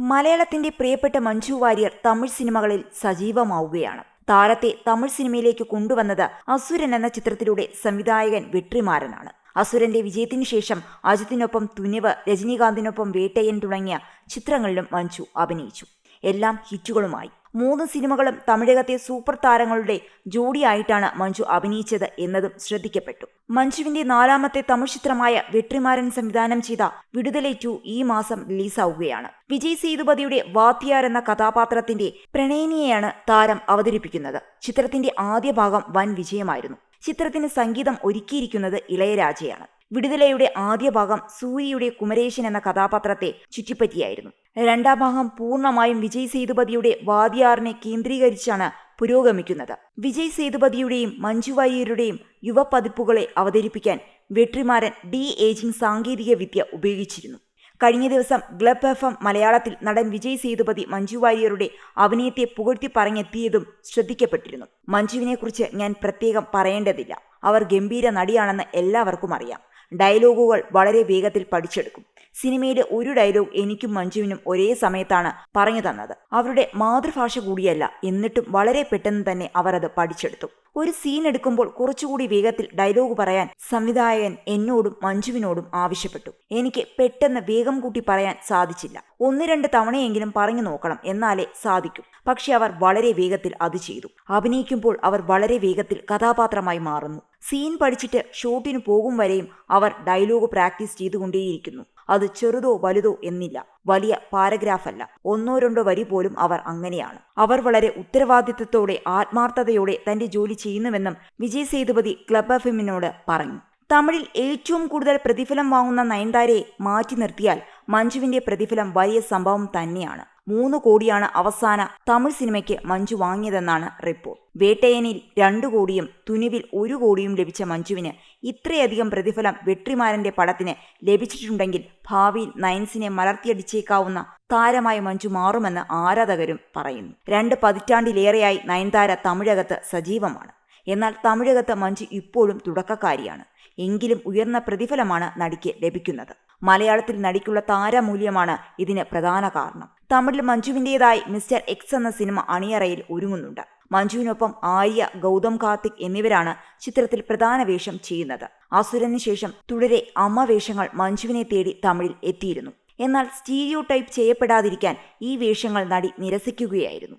മലയാളത്തിന്റെ പ്രിയപ്പെട്ട മഞ്ജു വാര്യർ തമിഴ് സിനിമകളിൽ സജീവമാവുകയാണ്. താരത്തെ തമിഴ് സിനിമയിലേക്ക് കൊണ്ടുവന്നത് അസുരൻ എന്ന ചിത്രത്തിലൂടെ സംവിധായകൻ വെട്രിമാരനാണ്. അസുരന്റെ വിജയത്തിനു ശേഷം അജിത്തിനൊപ്പം തുനിവ് രജനീകാന്തിനൊപ്പം വേട്ടയൻ തുടങ്ങിയ ചിത്രങ്ങളിലും മഞ്ജു അഭിനയിച്ചു. എല്ലാം ഹിറ്റുകളുമായി. മൂന്ന് സിനിമകളും തമിഴകത്തെ സൂപ്പർ താരങ്ങളുടെ ജോഡിയായിട്ടാണ് മഞ്ജു അഭിനയിച്ചത് എന്നതും ശ്രദ്ധിക്കപ്പെട്ടു. മഞ്ജുവിന്റെ നാലാമത്തെ തമിഴ് ചിത്രമായ വെട്രിമാരൻ സംവിധാനം ചെയ്ത വിടുതലൈ ടു ഈ മാസം റിലീസാവുകയാണ്. വിജയ് സേതുപതിയുടെ വാത്തിയാർ എന്ന കഥാപാത്രത്തിന്റെ പ്രണയിനിയെയാണ് താരം അവതരിപ്പിക്കുന്നത്. ചിത്രത്തിന്റെ ആദ്യ ഭാഗം വൻ വിജയമായിരുന്നു. ചിത്രത്തിന് സംഗീതം ഒരുക്കിയിരിക്കുന്നത് ഇളയരാജയാണ്. വിടുതലയുടെ ആദ്യ ഭാഗം സൂര്യയുടെ കുമരേശൻ എന്ന കഥാപാത്രത്തെ ചുറ്റിപ്പറ്റിയായിരുന്നു. രണ്ടാം ഭാഗം പൂർണമായും വിജയ് സേതുപതിയുടെ വാദിയാറിനെ കേന്ദ്രീകരിച്ചാണ് പുരോഗമിക്കുന്നത്. വിജയ് സേതുപതിയുടെയും മഞ്ജു വാര്യരുടെയും യുവപതിപ്പുകളെ അവതരിപ്പിക്കാൻ വെട്രിമാരൻ ഡി ഏജിംഗ് സാങ്കേതിക വിദ്യ ഉപയോഗിച്ചിരുന്നു. കഴിഞ്ഞ ദിവസം ഗ്ലബ് എഫ് എം മലയാളത്തിൽ നടൻ വിജയ് സേതുപതി മഞ്ജു വാര്യരുടെ അഭിനയത്തെ പുകഴ്ത്തി പറഞ്ഞെത്തിയതും ശ്രദ്ധിക്കപ്പെട്ടിരുന്നു. മഞ്ജുവിനെക്കുറിച്ച് ഞാൻ പ്രത്യേകം പറയേണ്ടതില്ല. അവർ ഗംഭീര നടിയാണെന്ന് എല്ലാവർക്കും അറിയാം. ഡയലോഗുകൾ വളരെ വേഗത്തിൽ പഠിച്ചെടുക്കും. സിനിമയിലെ ഒരു ഡയലോഗ് എനിക്കും മഞ്ജുവിനും ഒരേ സമയത്താണ് പറഞ്ഞു തന്നത്. അവരുടെ മാതൃഭാഷ കൂടിയല്ല എന്നിട്ടും വളരെ പെട്ടെന്ന് തന്നെ അവർ അത് പഠിച്ചെടുത്തു. ഒരു സീൻ എടുക്കുമ്പോൾ കുറച്ചുകൂടി വേഗത്തിൽ ഡയലോഗ് പറയാൻ സംവിധായകൻ എന്നോടും മഞ്ജുവിനോടും ആവശ്യപ്പെട്ടു. എനിക്ക് പെട്ടെന്ന് വേഗം കൂട്ടി പറയാൻ സാധിച്ചില്ല. ഒന്ന് രണ്ട് തവണയെങ്കിലും പറഞ്ഞു നോക്കണം എന്നാലേ സാധിക്കും. പക്ഷെ അവർ വളരെ വേഗത്തിൽ അത് ചെയ്തു. അഭിനയിക്കുമ്പോൾ അവർ വളരെ വേഗത്തിൽ കഥാപാത്രമായി മാറുന്നു. സീൻ പഠിച്ചിട്ട് ഷൂട്ടിന് പോകും വരെയും അവർ ഡയലോഗ് പ്രാക്ടീസ് ചെയ്തുകൊണ്ടേയിരിക്കുന്നു. അത് ചെറുതോ വലുതോ എന്നില്ല. വലിയ പാരഗ്രാഫല്ല. ഒന്നോ രണ്ടോ വരി പോലും അവർ അങ്ങനെയാണ്. അവർ വളരെ ഉത്തരവാദിത്തത്തോടെ ആത്മാർത്ഥതയോടെ തന്റെ ജോലി ചെയ്യുന്നുവെന്നും വിജയ് സേതുപതി ക്ലബ് എഫ് എമ്മിനോട് പറഞ്ഞു. തമിഴിൽ ഏറ്റവും കൂടുതൽ പ്രതിഫലം വാങ്ങുന്ന നയൻതാരയെ മാറ്റി നിർത്തിയാൽ മഞ്ജുവിന്റെ പ്രതിഫലം വലിയ സംഭവം തന്നെയാണ്. മൂന്ന് കോടിയാണ് അവസാന തമിഴ് സിനിമയ്ക്ക് മഞ്ജു വാങ്ങിയതെന്നാണ് റിപ്പോർട്ട്. വേട്ടയനിൽ രണ്ടു കോടിയും തുനിവിൽ ഒരു കോടിയും ലഭിച്ച മഞ്ജുവിന് ഇത്രയധികം പ്രതിഫലം വെട്രിമാരന്റെ പടത്തിന് ലഭിച്ചിട്ടുണ്ടെങ്കിൽ ഭാവിയിൽ നയൻസിനെ മലർത്തിയടിച്ചേക്കാവുന്ന താരമായി മഞ്ജു മാറുമെന്ന് ആരാധകരും പറയുന്നു. രണ്ട് പതിറ്റാണ്ടിലേറെയായി നയൻതാര തമിഴകത്ത് സജീവമാണ്. എന്നാൽ തമിഴകത്ത് മഞ്ജു ഇപ്പോഴും തുടക്കക്കാരിയാണ്. എങ്കിലും ഉയർന്ന പ്രതിഫലമാണ് നടിക്ക് ലഭിക്കുന്നത്. മലയാളത്തിൽ നടിക്കുള്ള താരമൂല്യമാണ് ഇതിന് പ്രധാന കാരണം. തമിഴിൽ മഞ്ജുവിന്റെതായി മിസ്റ്റർ എക്സ് എന്ന സിനിമ അണിയറയിൽ ഒരുങ്ങുന്നുണ്ട്. മഞ്ജുവിനൊപ്പം ആര്യ ഗൗതം കാർത്തിക് എന്നിവരാണ് ചിത്രത്തിൽ പ്രധാന വേഷം ചെയ്യുന്നത്. അസുരന് ശേഷം തുടരെ അമ്മ വേഷങ്ങൾ മഞ്ജുവിനെ തേടി തമിഴിൽ എത്തിയിരുന്നു. എന്നാൽ സ്റ്റീരിയോ ടൈപ്പ് ചെയ്യപ്പെടാതിരിക്കാൻ ഈ വേഷങ്ങൾ നടി നിരസിക്കുകയായിരുന്നു.